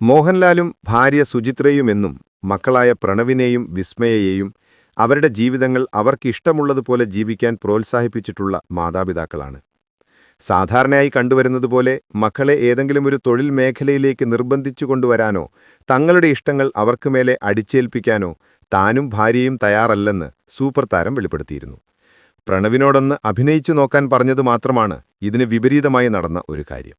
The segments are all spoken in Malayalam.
മോഹൻലാലും ഭാര്യ സുചിത്രയുമെന്നും മക്കളായ പ്രണവിനെയും വിസ്മയയെയും അവരുടെ ജീവിതങ്ങൾ അവർക്ക് ഇഷ്ടമുള്ളതുപോലെ ജീവിക്കാൻ പ്രോത്സാഹിപ്പിച്ചിട്ടുള്ള മാതാപിതാക്കളാണ്. സാധാരണയായി കണ്ടുവരുന്നതുപോലെ മക്കളെ ഏതെങ്കിലും ഒരു തൊഴിൽ മേഖലയിലേക്ക് നിർബന്ധിച്ചു കൊണ്ടുവരാനോ തങ്ങളുടെ ഇഷ്ടങ്ങൾ അവർക്കുമേലെ അടിച്ചേൽപ്പിക്കാനോ താനും ഭാര്യയും തയ്യാറല്ലെന്ന് സൂപ്പർതാരം വെളിപ്പെടുത്തിയിരുന്നു. പ്രണവിനോടൊന്ന് അഭിനയിച്ചു നോക്കാൻ പറഞ്ഞതു മാത്രമാണ് ഇതിന് വിപരീതമായി നടന്ന ഒരു കാര്യം.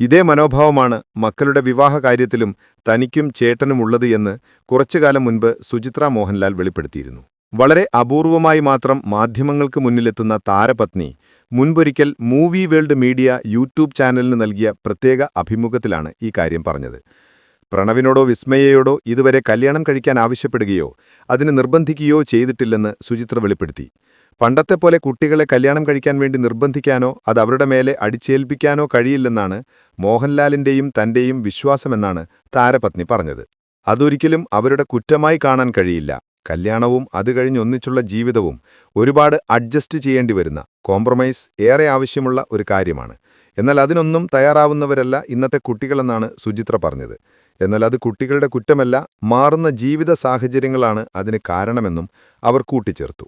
ഇതേ മനോഭാവമാണ് മക്കളുടെ വിവാഹ കാര്യത്തിലും തനിക്കും ചേട്ടനുമുള്ളത് എന്ന് കുറച്ചുകാലം മുൻപ് സുചിത്ര മോഹൻലാൽ വെളിപ്പെടുത്തിയിരുന്നു. വളരെ അപൂർവമായി മാത്രം മാധ്യമങ്ങൾക്ക് മുന്നിലെത്തുന്ന താരപത്നി മുൻപൊരിക്കൽ മൂവി വേൾഡ് മീഡിയ യൂട്യൂബ് ചാനലിന് നൽകിയ പ്രത്യേക അഭിമുഖത്തിലാണ് ഈ കാര്യം പറഞ്ഞത്. പ്രണവിനോടോ വിസ്മയയോടോ ഇതുവരെ കല്യാണം കഴിക്കാൻ ആവശ്യപ്പെടുകയോ അതിന് നിർബന്ധിക്കുകയോ ചെയ്തിട്ടില്ലെന്ന് സുചിത്ര വെളിപ്പെടുത്തി. പണ്ടത്തെ പോലെ കുട്ടികളെ കല്യാണം കഴിക്കാൻ വേണ്ടി നിർബന്ധിക്കാനോ അത് അവരുടെ മേലെ അടിച്ചേൽപ്പിക്കാനോ കഴിയില്ലെന്നാണ് മോഹൻലാലിന്റെയും തന്റെയും വിശ്വാസമെന്നാണ് താരപത്നി പറഞ്ഞത്. അതൊരിക്കലും അവരുടെ കുറ്റമായി കാണാൻ കഴിയില്ല. കല്യാണവും അത് കഴിഞ്ഞൊന്നിച്ചുള്ള ജീവിതവും ഒരുപാട് അഡ്ജസ്റ്റ് ചെയ്യേണ്ടി വരുന്ന കോംപ്രമൈസ് ഏറെ ആവശ്യമുള്ള ഒരു കാര്യമാണ്. എന്നാൽ അതിനൊന്നും തയ്യാറാവുന്നവരല്ല ഇന്നത്തെ കുട്ടികളെന്നാണ് സുചിത്ര പറഞ്ഞത്. എന്നാൽ അത് കുട്ടികളുടെ കുറ്റമല്ല മാറുന്ന ജീവിത സാഹചര്യങ്ങളാണ് അതിന് കാരണമെന്നും അവർ കൂട്ടിച്ചേർത്തു.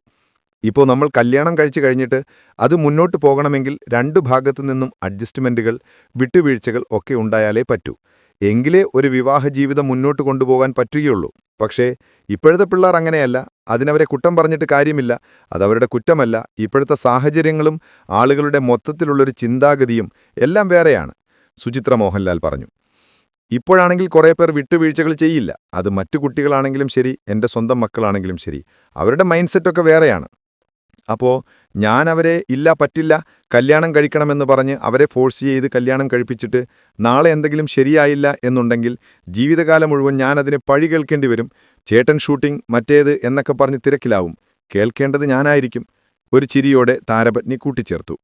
ഇപ്പോൾ നമ്മൾ കല്യാണം കഴിച്ചു കഴിഞ്ഞിട്ട് അത് മുന്നോട്ട് പോകണമെങ്കിൽ രണ്ടു ഭാഗത്തു നിന്നും അഡ്ജസ്റ്റ്മെന്റുകൾ വിട്ടുവീഴ്ചകൾ ഒക്കെ ഉണ്ടായാലേ പറ്റൂ. എങ്കിലേ ഒരു വിവാഹ ജീവിതം മുന്നോട്ട് കൊണ്ടുപോകാൻ പറ്റുകയുള്ളൂ. പക്ഷേ ഇപ്പോഴത്തെ പിള്ളേർ അങ്ങനെയല്ല. അതിനവരെ കുറ്റം പറഞ്ഞിട്ട് കാര്യമില്ല. അതവരുടെ കുറ്റമല്ല. ഇപ്പോഴത്തെ സാഹചര്യങ്ങളും ആളുകളുടെ മൊത്തത്തിലുള്ളൊരു ചിന്താഗതിയും എല്ലാം വേറെയാണ്. സുചിത്ര മോഹൻലാൽ പറഞ്ഞു. ഇപ്പോഴാണെങ്കിൽ കുറേ പേർ വിട്ടുവീഴ്ചകൾ ചെയ്യില്ല. അത് മറ്റു കുട്ടികളാണെങ്കിലും ശരി എന്റെ സ്വന്തം മക്കളാണെങ്കിലും ശരി. അവരുടെ മൈൻഡ് സെറ്റൊക്കെ വേറെയാണ്. അപ്പോൾ ഞാൻ അവരെ ഇല്ല പറ്റില്ല കല്യാണം കഴിക്കണമെന്ന് പറഞ്ഞ് അവരെ ഫോഴ്സ് ചെയ്ത് കല്യാണം കഴിപ്പിച്ചിട്ട് നാളെ എന്തെങ്കിലും ശരിയായില്ല എന്നുണ്ടെങ്കിൽ ജീവിതകാലം മുഴുവൻ ഞാൻ അതിനെ പഴി കേൾക്കേണ്ടി വരും. ചേട്ടൻ ഷൂട്ടിംഗ് മറ്റേത് എന്നൊക്കെ പറഞ്ഞ് തിരക്കിലാവും. കേൾക്കേണ്ടത് ഞാനായിരിക്കും. ഒരു ചിരിയോടെ താരപത്നി കൂട്ടിച്ചേർത്തു.